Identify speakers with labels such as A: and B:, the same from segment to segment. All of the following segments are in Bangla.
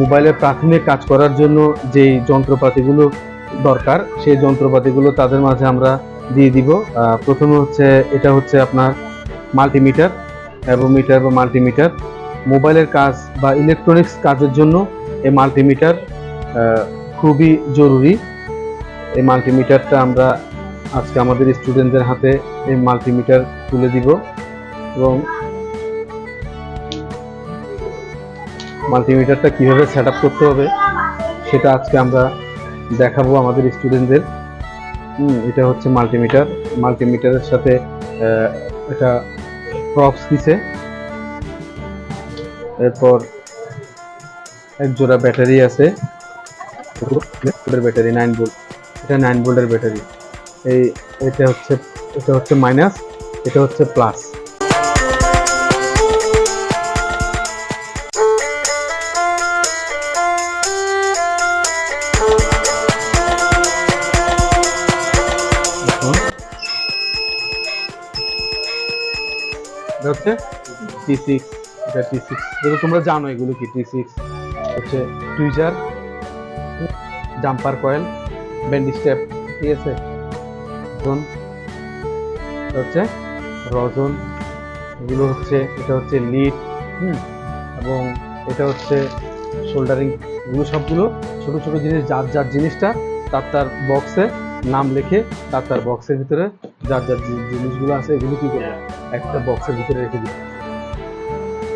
A: মোবাইলের প্রাথমিক কাজ করার জন্য যেই যন্ত্রপাতিগুলো দরকার, সেই যন্ত্রপাতিগুলো তাদের মাঝে আমরা দিয়ে দিব। প্রথমে হচ্ছে এটা হচ্ছে আপনার মাল্টিমিটার অ্যাবোমিটার বা মাল্টিমিটার। মোবাইলের কাজ বা ইলেকট্রনিক্স কাজের জন্য এই মাল্টিমিটার খুবই জরুরি। এই মাল্টিমিটারটা আমরা আজকে আমাদের স্টুডেন্টদের হাতে এই মাল্টিমিটার তুলে দিব এবং মাল্টিমিটারটা কীভাবে সেট করতে হবে, সেটা আজকে আমরা দেখাবো আমাদের স্টুডেন্টদের এটা হচ্ছে মাল্টিমিটার। মাল্টিমিটারের সাথে এটা প্রপস দিছে। এরপর এক জোড়া ব্যাটারি আছে। ব্যাটারি নাইন ভোল্ট এটা নাইন ভোল্টের ব্যাটারি। এই, এটা হচ্ছে এটা হচ্ছে মাইনাস এটা হচ্ছে প্লাস এটা হচ্ছে টি সিক্স এটা টি সিক্স তোমরা জানো এগুলো কি টি সিক্স হচ্ছে টুইজার জাম্পার কয়েল ব্যান্ডি স্টেপ ঠিক আছে? রজন হচ্ছে রজন। এগুলো হচ্ছে, এটা হচ্ছে লিড হুম? এবং এটা হচ্ছে শোল্ডারিং এগুলো সবগুলো ছোটো ছোটো জিনিস, যার যার জিনিসটা, তার তার বক্সে নাম লিখে তার তার বক্সের ভিতরে যার যার জিনিসগুলো আছে এগুলো কি করবে? একটা বক্সের ভিতরে রেখে দিবে।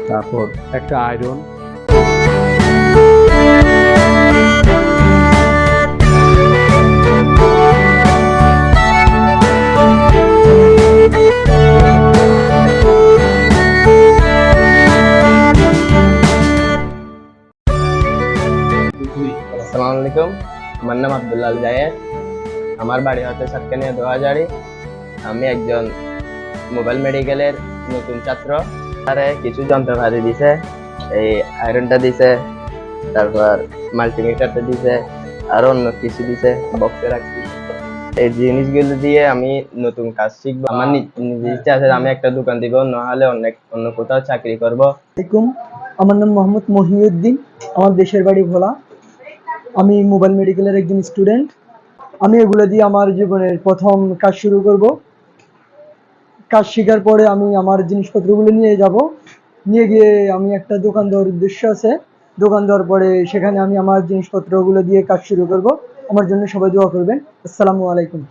A: তারপর একটা আয়রন
B: আসসালামু আলাইকুম। আমার নাম আব্দুল্লাহ জায়েদ। আমার বাড়ি হচ্ছে সাতকানিয়া দু হাজারি আমি একজন মোবাইল মেডিকেলের নতুন ছাত্র। তারে কিছু যন্ত্রপাতি দিছে, এই আয়রনটা দিছে, তারপর মাল্টিমিটারটা দিছে, আর অন্য কিছু দিছে বক্সে রাখছি। এই জিনিসগুলো দিয়ে আমি নতুন কাজ শিখব। আমার নিজের ইচ্ছা আছে আমি একটা দোকান দিব, নাহলে অনেক অন্য কোথাও চাকরি করব।
C: আলাইকুম, আমার নাম মোহাম্মদ মহিউদ্দিন, আমার দেশের বাড়ি ভোলা। আমি মোবাইল মেডিকেলের একজন স্টুডেন্ট আমি এগুলো দিয়ে আমার জীবনের প্রথম কাজ শুরু করব। কাজ শেখার পরে আমি আমার জিনিসপত্রগুলো নিয়ে যাব। নিয়ে গিয়ে আমি একটা দোকান দেওয়ার উদ্দেশ্য আছে। দোকান দেওয়ার পরে সেখানে আমি আমার জিনিসপত্রগুলো দিয়ে কাজ শুরু করব। আমার জন্য সবাই দোয়া করবেন। আসসালামু আলাইকুম।